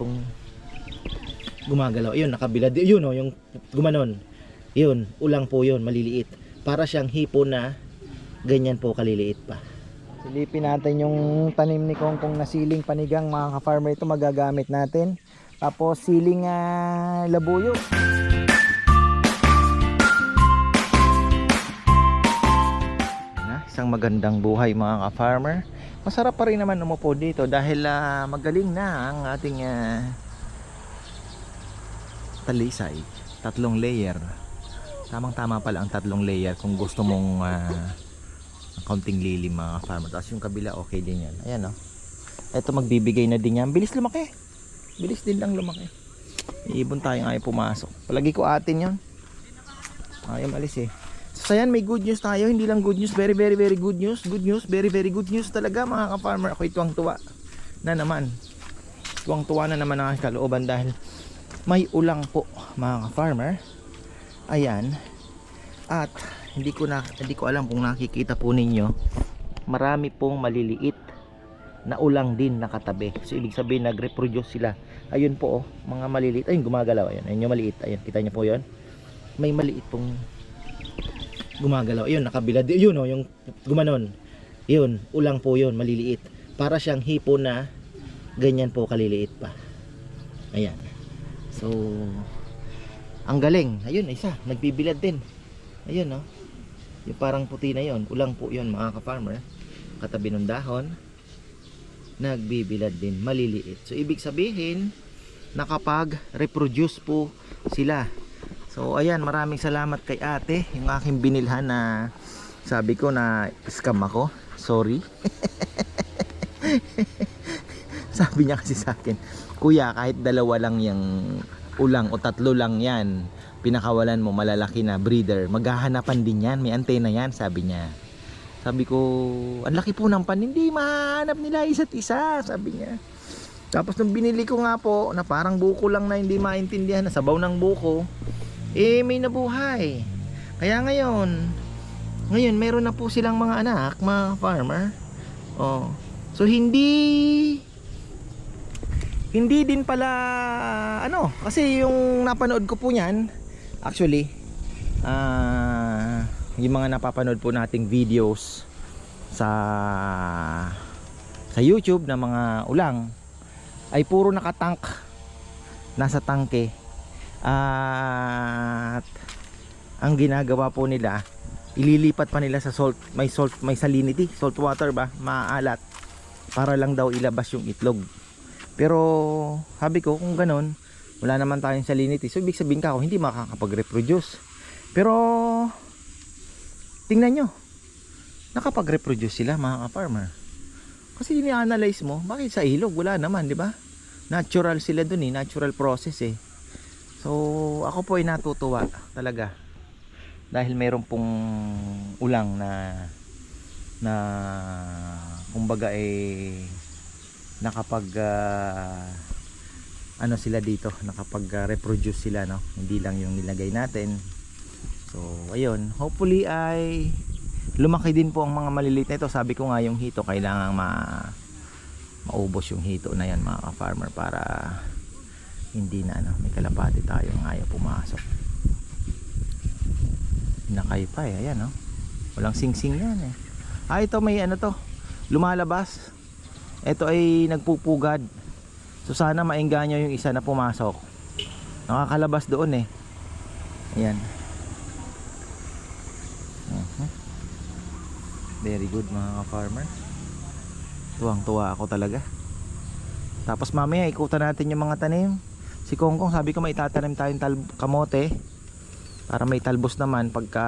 pong gumagalaw. Ayun, nakabilad. Yun oh, yung gumanon. Yun, ulang po yun, maliliit. Para siyang hipo na ganyan po kaliliit pa. Silipin natin yung tanim ni Kongkong na siling panigang mga ka-farmer ito magagamit natin. Tapos siling ah, labuyo. Na, isang magandang buhay mga ka-farmer. Masarap pa rin naman umupo dito dahil ah, magaling na ang ating ah, talisay. Tatlong layer. Tamang-tama pala ang tatlong layer kung gusto mong ah, kaunting lilim mga farmer. Tapos yung kabila okay din yan. Ayan o. Ito magbibigay na din yan. Bilis lumaki. Bilis din lang lumaki. Iibon tayo ayaw pumasok. Palagi ko atin yan. Ayaw malis eh. So ayan may good news tayo. Hindi lang good news. Very very very good news. Good news. Very very good news talaga mga ka-farmer. Ako ituwang tuwa na naman. Tuwang tuwa na naman ang kalooban dahil may ulang po mga ka-farmer. Ayan. At hindi ko na hindi ko alam kung nakikita po ninyo marami pong maliliit na ulang din nakatabi so ibig sabihin nag-reproduce sila ayun po oh, mga maliliit ayun gumagalaw ayun ayun yung maliit ayun kita niyo po yon may maliit pong gumagalaw. Ayun nakabilad yun oh yung gumanon. Yun ulang po yun maliliit. Para siyang hipo na ganyan po kaliliit pa. Ayan. So ang galing. Ayun isa nagbibilad din. Ayun oh. Yung parang puti na yon ulang po yon mga ka-farmer. Katabi ng dahon nagbibilad din maliliit. So ibig sabihin nakapag reproduce po sila so ayan maraming salamat kay ate yung aking binilhan na sabi ko na scam ako. Sorry. Sabi niya kasi sa akin kuya kahit dalawa lang yung ulang o tatlo lang yan pinakawalan mo malalaki na breeder maghahanapan din yan may antena yan sabi niya. Sabi ko ang laki po ng pan hindi mahanap nila isa't isa sabi niya. Tapos nung binili ko nga po na parang buko lang na hindi maintindihan na sabaw ng buko eh may nabuhay. Kaya ngayon ngayon meron na po silang mga anak mga farmer. Oh. So hindi hindi din pala ano kasi yung napanood ko po niyan actually ah yung mga napapanood po nating videos sa sa YouTube na mga ulang ay puro nakatank nasa tangke at ang ginagawa po nila ililipat pa nila sa salt may salt may salinity salt water ba maalat para lang daw ilabas yung itlog. Pero sabi ko kung ganon wala naman tayong salinity. So ibig sabihin ka ako hindi makakapag-reproduce. Pero tingnan nyo nakapag-reproduce sila mga ka-farmer. Kasi ini-analyze mo bakit sa ilog wala naman di ba? Natural sila dun eh natural process eh so ako po ay natutuwa talaga dahil mayroon pong ulang na na kumbaga eh nakapag ah, ano sila dito nakapag ah, reproduce sila no? Hindi lang yung nilagay natin. So ayun. Hopefully ay lumaki din po ang mga maliliit na ito. Sabi ko nga yung hito kailangan ma maubos yung hito na yan mga farmer para hindi na ano may kalapati tayo ng ayaw pumasok. Nakay pa eh ayan no? Walang singsing yan eh. Ah ito may ano to lumalabas. Ito ay nagpupugad. So sana maengganyo yung isa na pumasok. Nakakalabas doon eh. Ayan. Mhm. very good mga ka-farmer. Tuwang tuwa ako talaga. Tapos mamaya ikutan natin yung mga tanim si Kongkong sabi ko may itatanim tayong tal- kamote para may talbos naman pagka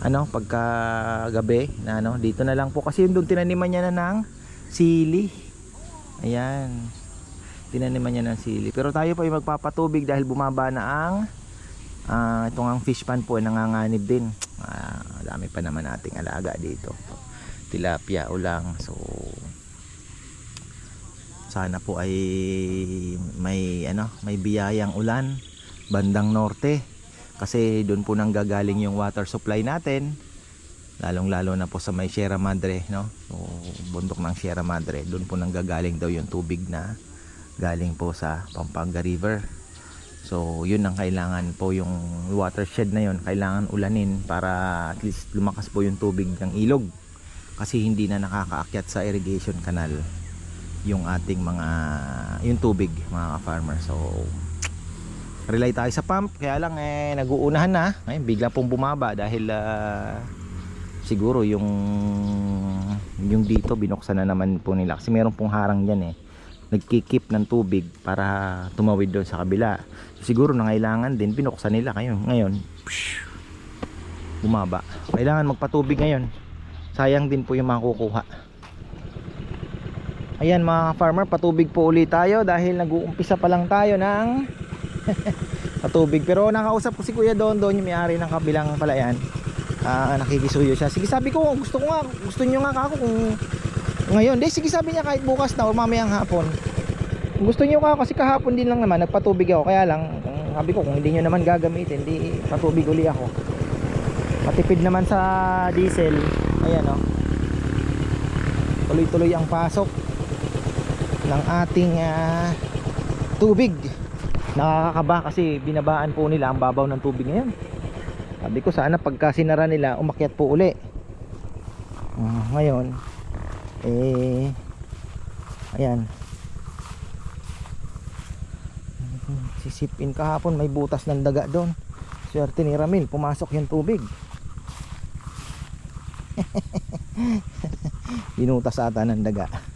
ano pagka gabi na ano. Dito na lang po kasi yung doon tinaniman niya na ng sili. Ayan. Tinaniman niya ng sili. Pero tayo po ay magpapatubig dahil bumaba na ang ah, itong ang fish pan po nanganganib din. Ah, dami pa naman nating alaga dito. Tilapia ulang. So sana po ay may ano may biyayang ulan bandang norte. Kasi doon po nang gagaling yung water supply natin. Lalong lalo na po sa may Sierra Madre no? So bundok ng Sierra Madre doon po nang gagaling daw yung tubig na galing po sa Pampanga River. So, yun ang kailangan po yung watershed na yun, kailangan ulanin para at least lumakas po yung tubig ng ilog. Kasi hindi na nakakaakyat sa irrigation canal yung ating mga yung tubig mga farmer so rely tayo sa pump. Kaya lang eh naguunahan na. Ngayon bigla pong bumaba dahil ah, siguro yung yung dito binuksan na naman po nila. Kasi meron pong harang dyan eh. Nagkikip ng tubig para tumawid doon sa kabila. Siguro nangailangan din binuksan nila. Ngayon ngayon bumaba. Kailangan magpatubig ngayon. Sayang din po yung makukuha Ayan mga farmer, patubig po ulit tayo dahil nag-uumpisa pa lang tayo ng patubig. Pero nakausap ko si Kuya Don Don, yung may-ari ng kabilang palayan. Ah, nakikisuyo siya. Sige sabi ko, gusto ko nga, gusto niyo nga ako kung ngayon. Di, sige sabi niya kahit bukas na o mamayang hapon. Gusto niyo ka kasi kahapon din lang naman nagpatubig ako. Kaya lang, sabi ko kung hindi niyo naman gagamitin, di patubig uli ako. Matipid naman sa diesel. Ayan oh. Tuloy-tuloy ang pasok ng ating ah, tubig. Nakakakaba kasi binabaan po nila ang babaw ng tubig ngayon. Sabi ko sana pagka sinara nila umakyat po uli. Ah, ngayon eh ayan. Sisipin kahapon may butas ng daga doon. Swerte ni Ramil pumasok yung tubig. Binutas ata ng daga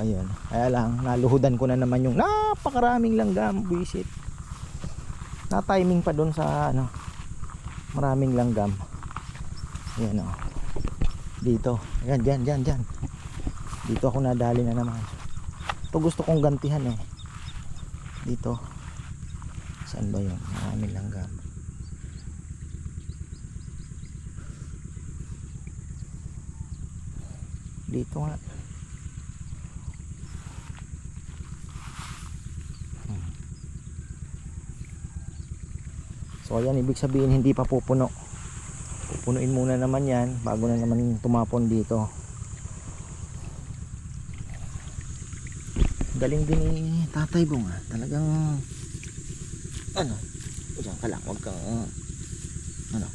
ayun. Kaya lang, naluhudan ko na naman yung napakaraming langgam, buisit. Na timing pa doon sa ano, maraming langgam. Ayan o. Dito. Ayan, dyan, dyan, dyan. Dito ako nadali na naman. Ito gusto kong gantihan eh. Dito. Saan ba yun? Maraming langgam. Dito nga. So ayan ibig sabihin hindi pa pupuno. Pupunuin muna naman yan bago na naman tumapon dito. Galing din ni Tatay Bong ah. Talagang ano? Diyan ka lang, wag kang ano?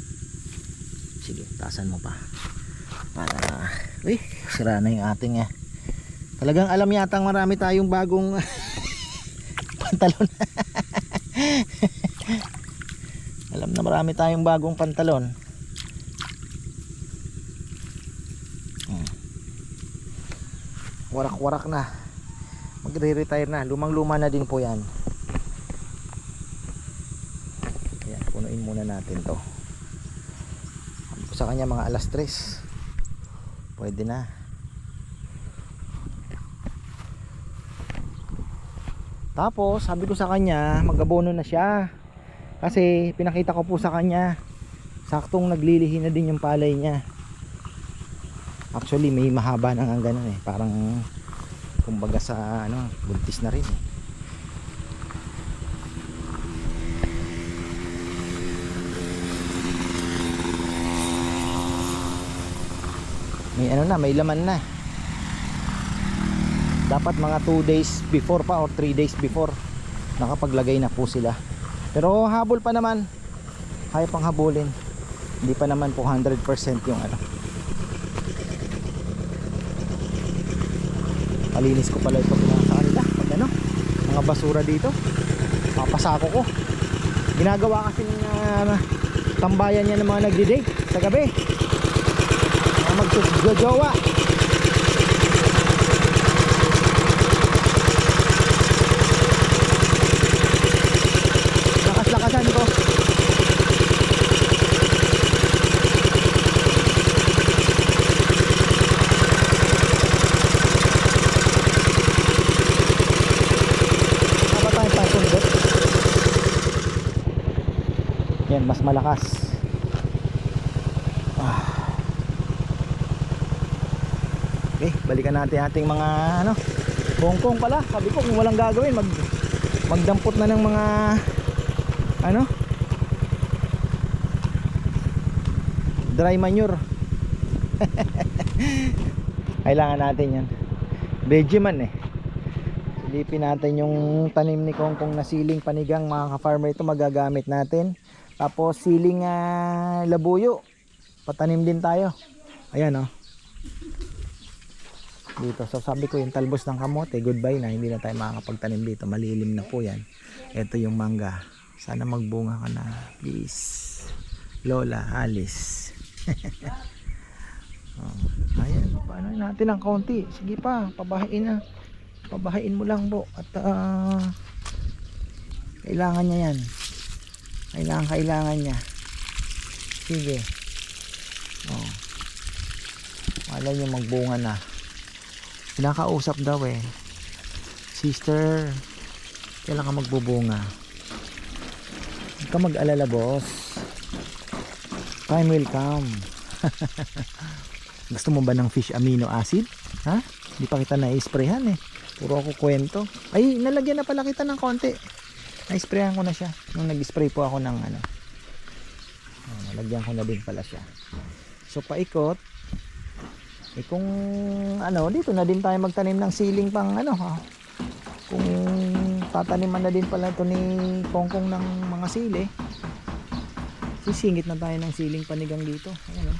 Sige, tasan mo pa. Para uy, sira na yung ating eh. Talagang alam yatang marami tayong bagong pantalon. Alam na marami tayong bagong pantalon. Hmm. Warak-warak na. Magre-retire na. Lumang-luma na din po yan. Ayan, punuin muna natin to. Sa kanya mga alas 3. Pwede na. Tapos, sabi ko sa kanya, mag-abono na siya. Kasi pinakita ko po sa kanya saktong naglilihi na din yung palay niya. Actually may mahaba na nga ganun eh. Parang kumbaga sa ano, buntis na rin eh. May ano na, may laman na. Dapat mga 2 days before pa or 3 days before nakapaglagay na po sila. Pero habol pa naman. Kaya pang habulin. Hindi pa naman po 100% yung ano. Palinis ko pala ito sa kanila. Pag ano, mga basura dito. Papasako ko. Ginagawa kasi ng uh, tambayan niya ng mga nagdi-date sa gabi. Mga magsujojowa. Lakas-lakasan ko. Tama tayo pasundot. Yan, mas malakas. Ah. Okay, balikan natin ating mga ano, bongkong pala. Sabi ko kung walang gagawin, mag magdampot na ng mga ano? Dry manure. Kailangan natin 'yan. Vegeman eh. Silipin natin yung tanim ni Kongkong na siling panigang mga ka-farmer ito magagamit natin. Tapos siling ah, labuyo. Patanim din tayo. Ayan oh. Dito. So sabi ko yung talbos ng kamote, goodbye na. Hindi na tayo makakapagtanim dito. Malilim na po yan. Ito yung mangga. Sana magbunga ka na. Please. Lola, Alice. oh, ayan. Paano natin ng konti? Sige pa. Pabahain na. Pabahain mo lang po. At ah, kailangan niya yan. Kailangan, kailangan niya. Sige. Oh. Malay niyo magbunga na. Pinakausap daw eh. Sister, kailan ka magbubunga? Huwag ka mag-alala boss. Time will come. Gusto mo ba ng fish amino acid? Ha? Di pa kita na-sprayhan eh. Puro ako kwento. Ay, nalagyan na pala kita ng konti. Na-sprayan ko na siya. Nung nag-spray po ako ng ano. Oh, nalagyan ko na din pala siya. So, paikot. Eh kung ano, dito na din tayo magtanim ng siling pang ano ha. Kung tataniman na din pala ito ni Kongkong ng mga sili. Sisingit na tayo ng siling panigang dito. Ayan oh.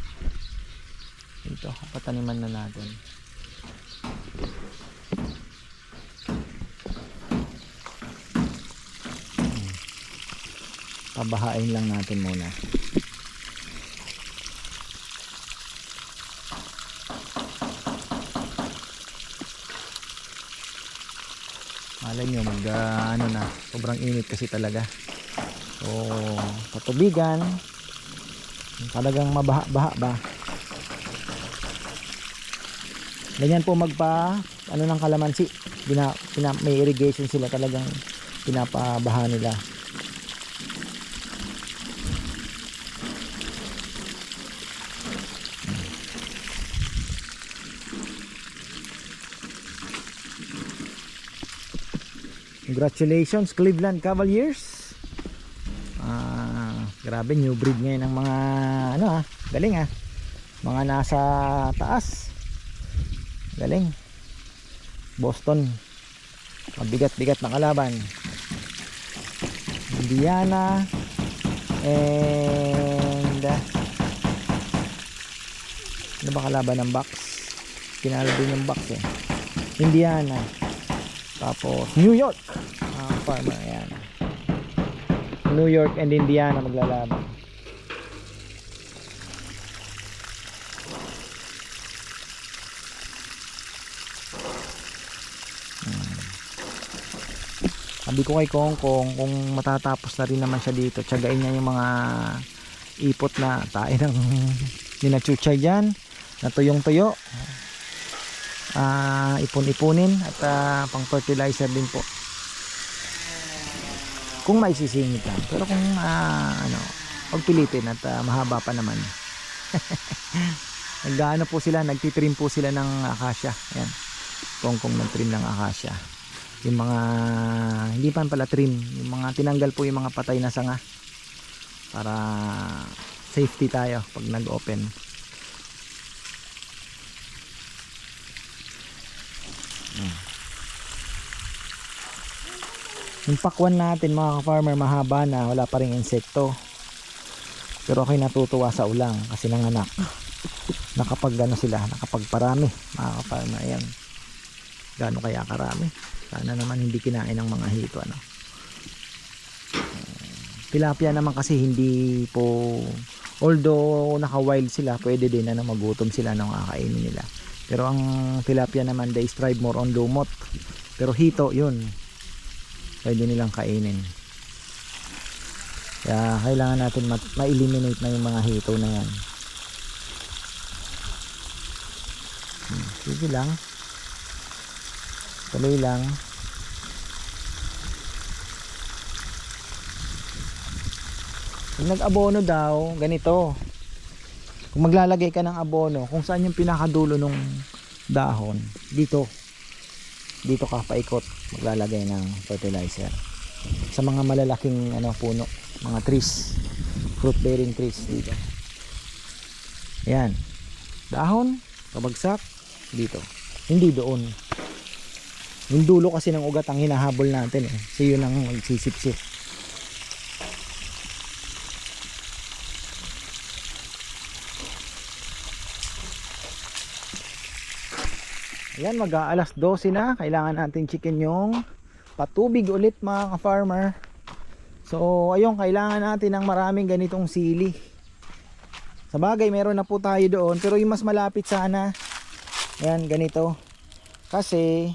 Dito, pataniman na natin. Pabahain lang natin muna. Malay nyo mag ah, ano na, sobrang init kasi talaga. So, patubigan. Talagang mabaha-baha ba. Ganyan po magpa ano ng kalamansi. Bina, pina, may irrigation sila talagang pinapabaha nila. Congratulations Cleveland Cavaliers. Ah, grabe new breed ngayon ng mga ano ah, galing ah. Mga nasa taas. Galing. Boston. Mabigat-bigat na kalaban. Indiana and uh, ano ba kalaban ng box? Pinalo din yung box eh. Indiana. Tapos New York. Ah, farmer yan. New York and Indiana maglalaban. Hmm. Sabi ko kay Kong Kong kung matatapos na rin naman siya dito, tsagain niya yung mga ipot na tayo ng ninachuchay dyan, na tuyong-tuyo ah ipon-ipunin at ah, pang fertilizer din po. Kung may sisingit lang. Pero kung ah, ano pagpilitin at ah, mahaba pa naman. Naggaano po sila nagtitrim po sila ng akasya. Ayan. Kongkong nagtrim ng akasya. Yung mga hindi pa pala trim. Yung mga tinanggal po yung mga patay na sanga. Para safety tayo pag nag-open Yung pakwan natin mga ka-farmer mahaba na wala pa rin insekto. Pero ako'y natutuwa sa ulang kasi nanganak. Nakapag ano sila, nakapagparami mga ka-farmer. Ayan. Gaano kaya karami? Sana naman hindi kinain ng mga hito ano. Tilapia naman kasi hindi po although naka-wild sila, pwede din na magutom sila nang kakainin nila. Pero ang tilapia naman they strive more on lumot. Pero hito, yun, pwede nilang kainin. Kaya kailangan natin ma- ma-eliminate na yung mga hito na yan. Hmm, sige lang. Tuloy lang. Kung nag-abono daw ganito kung maglalagay ka ng abono kung saan yung pinakadulo ng dahon dito. Dito ka paikot maglalagay ng fertilizer. Sa mga malalaking ano puno mga trees fruit bearing trees dito. Yan. Dahon kabagsak dito. Hindi doon. Yung dulo kasi ng ugat ang hinahabol natin eh. So yun ang magsisipsip. Ayan, mag alas 12 na. Kailangan natin chicken yung patubig ulit mga ka-farmer. So, ayun, kailangan natin ng maraming ganitong sili. Sa bagay, meron na po tayo doon. Pero yung mas malapit sana, ayan, ganito. Kasi,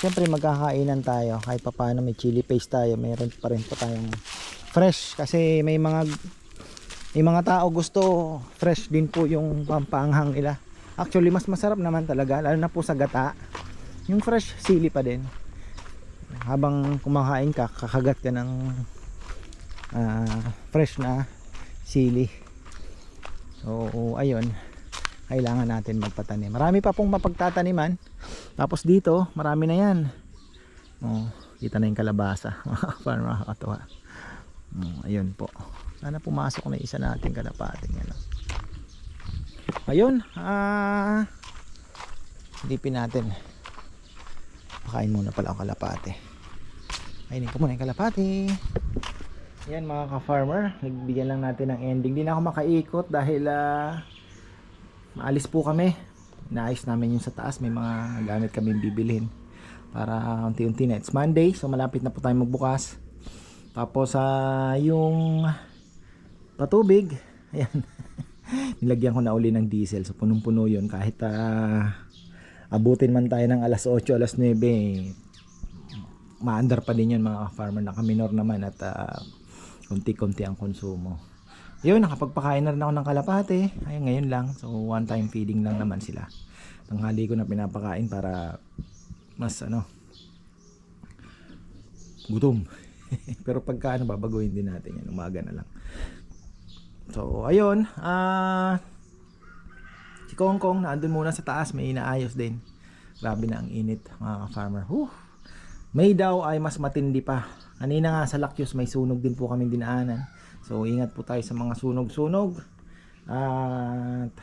siyempre magkakainan tayo. Kahit pa may chili paste tayo, meron pa rin po tayong fresh. Kasi may mga, may mga tao gusto fresh din po yung pampanghang nila. Actually, mas masarap naman talaga, lalo na po sa gata. Yung fresh sili pa din. Habang kumakain ka, kakagat ka ng ah, fresh na sili. So, ayun. Kailangan natin magpatanim. Marami pa pong mapagtataniman. Tapos dito, marami na yan. Oh, kita na yung kalabasa. Parang makakatawa. Oh, ayun po. Sana pumasok na isa natin kalapating yan. Ayun, ah Silipin natin. Pakain muna pala ang kalapate. Kainin ko muna yung kalapate. Yan mga ka-farmer, nagbigyan lang natin ng ending. Di na ako makaikot dahil ah maalis po kami. Naayos namin yung sa taas, may mga gamit kami bibilhin para unti-unti na. It's Monday, so malapit na po tayo magbukas. Tapos sa yung patubig, ayan. Nilagyan ko na uli ng diesel, so punong-puno yun kahit ah, abutin man tayo ng alas 8, alas 9, maandar pa din yun mga farmer nakaminor naman at ah, konti-konti ang konsumo. Yun, nakapagpakain na rin ako ng kalapate. Ayun, ngayon lang. So, one time feeding lang naman sila. Tanghali ko na pinapakain para mas ano, gutom. Pero pagka ano, babaguhin din natin yan. Umaga na lang. So, ayun. Ah, si Kong Kong, naandun muna sa taas. May inaayos din. Grabe na ang init, mga farmer. Whew. May daw ay mas matindi pa. Kanina nga sa Lakyos may sunog din po kami dinaanan. So ingat po tayo sa mga sunog-sunog. At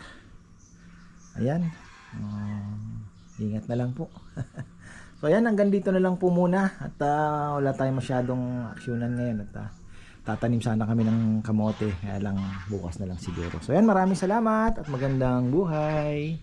ayan. Um, ingat na lang po. so ayan, hanggang dito na lang po muna. At ah, wala tayong masyadong aksyonan ngayon. At ah, tatanim sana kami ng kamote. Kaya lang bukas na lang siguro. So ayan, maraming salamat at magandang buhay.